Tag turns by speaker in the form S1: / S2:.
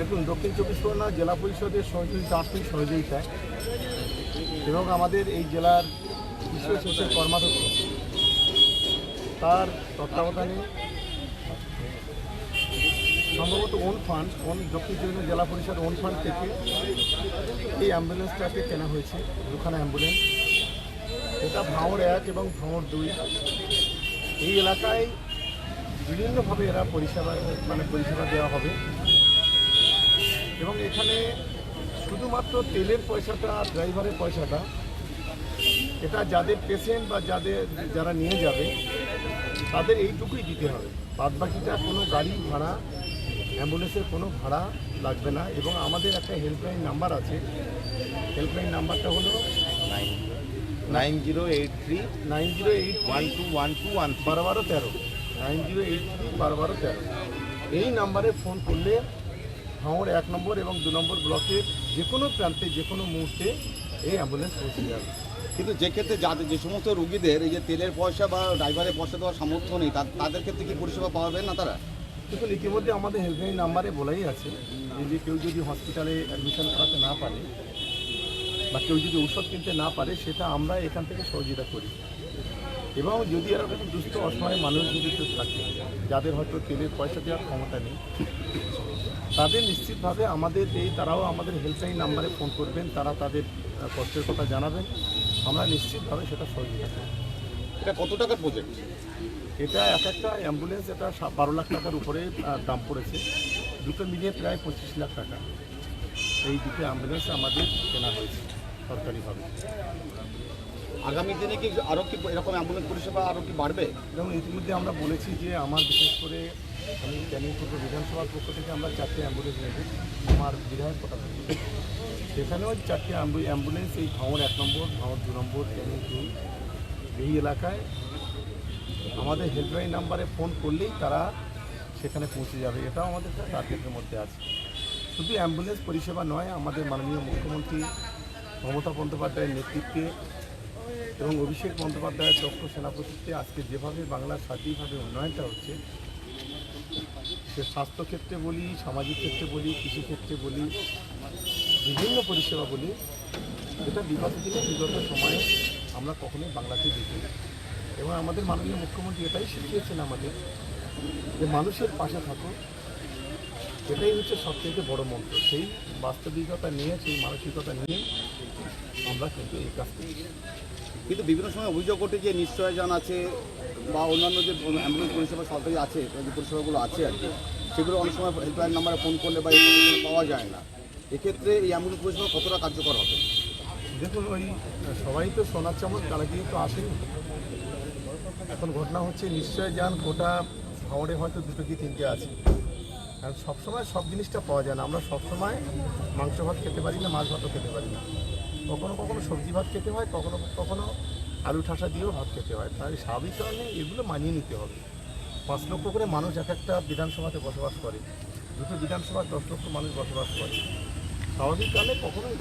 S1: দেখুন, দক্ষিণ চব্বিশ পরগনা জেলা পরিষদের সহযোগিতা আর্থিক সহযোগিতায় এবং আমাদের এই জেলার সেচের কর্মাধ্যক্ষ। তার তত্ত্বাবধানে সম্ভবত ওন ফান্ড ওন দক্ষিণ চব্বিশ জেলা পরিষদ ওন ফান্ড থেকে এই অ্যাম্বুলেন্সটাকে কেনা হয়েছে, দুখানা অ্যাম্বুলেন্স এটা ভাঁড় এক এবং ভাঁড় দুই। এই এলাকায় বিভিন্নভাবে এরা পরিষেবা মানে পরিষেবা দেওয়া হবে। এবং এখানে শুধুমাত্র তেলের পয়সাটা আর ড্রাইভারের পয়সাটা এটা যাদের পেশেন্ট বা যাদের যারা নিয়ে যাবে তাদের এইটুকুই দিতে হবে। বাদ বাকিটা কোনো গাড়ি ভাড়া অ্যাম্বুলেন্সের কোনো ভাড়া লাগবে না। এবং আমাদের একটা হেল্পলাইন নাম্বার আছে। হেল্পলাইন নাম্বারটা হলো
S2: nine nine zero eight three
S1: nine zero eight
S2: one two one two one
S1: বারো বারো তেরো। নাইন জিরো এইট থ্রি বারো বারো তেরো। এই নাম্বারে ফোন করলে ভাঙড় এক নম্বর এবং দু নম্বর ব্লকের যে কোনো প্রান্তে যে কোনো মুহূর্তে এই অ্যাম্বুলেন্স পৌঁছে যাবে।
S3: কিন্তু যে ক্ষেত্রে যাদের যে সমস্ত রুগীদের এই যে তেলের পয়সা বা ড্রাইভারের পয়সা দেওয়ার সামর্থ্য নেই তাদের ক্ষেত্রে কি পরিষেবা পাবেন না তারা?
S1: দেখুন ইতিমধ্যে আমাদের হেল্পলাইন নাম্বারে বলাই আছে যে যে কেউ যদি হসপিটালে অ্যাডমিশন করাতে না পারে বা কেউ যদি ঔষধ কিনতে না পারে সেটা আমরা এখান থেকে সহযোগিতা করি। এবং যদি এরকম দুস্থ অসহায় মানুষ যদি থাকে যাদের হয়তো তেলের পয়সা দেওয়ার ক্ষমতা নেই তাদের নিশ্চিতভাবে আমাদের এই তারাও আমাদের হেল্পলাইন নাম্বারে ফোন করবেন তারা তাদের কষ্টের কথা জানাবেন। আমরা নিশ্চিতভাবে সেটা সহযোগিতা করব।
S3: এটা কত টাকার প্রজেক্ট
S1: এটা এক একটা অ্যাম্বুলেন্স এটা বারো লাখ টাকার উপরে দাম পড়েছে। দুটো মিলিয়ে প্রায় পঁচিশ লাখ টাকা। এই দুটো অ্যাম্বুলেন্স আমাদের কেনা হয়েছে সরকারিভাবে।
S3: আগামী দিনে কি আরও কি এরকম অ্যাম্বুলেন্স পরিষেবা আরও কি বাড়বে?
S1: যেমন ইতিমধ্যে আমরা বলেছি যে আমার বিশেষ করে আমি ক্যানিং পূর্ব বিধানসভার পক্ষ থেকে আমরা চারটে অ্যাম্বুলেন্স নিয়েছি, আমার বিধায়ক কথা সেখানেও চারটে অ্যাম্বু- অ্যাম্বুলেন্স, এই ভাঙর এক নম্বর ভাঙর দু নম্বর, ক্যানিং টু এই এলাকায়। আমাদের হেল্পলাইন নাম্বারে ফোন করলেই তারা সেখানে পৌঁছে যাবে। এটাও আমাদের টার্গেটের মধ্যে আছে। শুধু অ্যাম্বুলেন্স পরিষেবা নয়, আমাদের মাননীয় মুখ্যমন্ত্রী মমতা বন্দ্যোপাধ্যায়ের নেতৃত্বে এবং অভিষেক বন্দ্যোপাধ্যায়ের দক্ষ সেনাপতিত্বে আজকে যেভাবে বাংলার সঠিকভাবে উন্নয়নটা হচ্ছে সে স্বাস্থ্যক্ষেত্রে বলি, সামাজিক ক্ষেত্রে বলি কৃষিক্ষেত্রে বলি, বিভিন্ন পরিষেবা বলি, এটা বিগত দিনে, বিগত সময়ে আমরা কখনোই বাংলাতে দেখি এবং আমাদের মাননীয় মুখ্যমন্ত্রী এটাই শিখিয়েছেন আমাদের যে মানুষের পাশে থাকো, এটাই হচ্ছে সবথেকে বড় মন্ত্র। সেই বাস্তবিকতা নিয়ে, সেই মানসিকতা নিয়ে আমরা কিন্তু এই কাজ
S3: কিন্তু বিভিন্ন সময় অভিযোগ ওঠে যে নিশ্চয়জান আছে বা অন্যান্য যে অ্যাম্বুলেন্স পরিষেবা সরকারি আছে যে পরিষেবাগুলো আছে আর কি, সেগুলো অনেক সময় হেল্পলাইন নাম্বারে ফোন করলে বা পাওয়া যায় না। এক্ষেত্রে এই অ্যাম্বুলেন্স পরিষেবা কতটা কার্যকর হবে?
S1: দেখুন, ওই সবাই তো সোনার চামচ, তারা কালাকিয়ে তো আসেনি? এখন ঘটনা হচ্ছে, নিশ্চয় যান, গোটা ভাঁড়ে হয়তো দুটো কি তিনটে আছে। কারণ সবসময় সব জিনিসটা পাওয়া যায় না। আমরা সবসময় মাংস ভাত খেতে পারি না, মাছ ভাতও খেতে পারি না। কখনো কখনো সবজি ভাত খেতে হয়, কখনো কখনো আলু ঠাসা দিয়েও ভাত খেতে হয়। তাই স্বাভাবিক কারণে এগুলো মানিয়ে নিতে হবে। পাঁচ লক্ষ করে মানুষ এক একটা বিধানসভাতে বসবাস করে। দুটো বিধানসভায় দশ লক্ষ মানুষ বসবাস করে। স্বাভাবিক কারণে কখনোই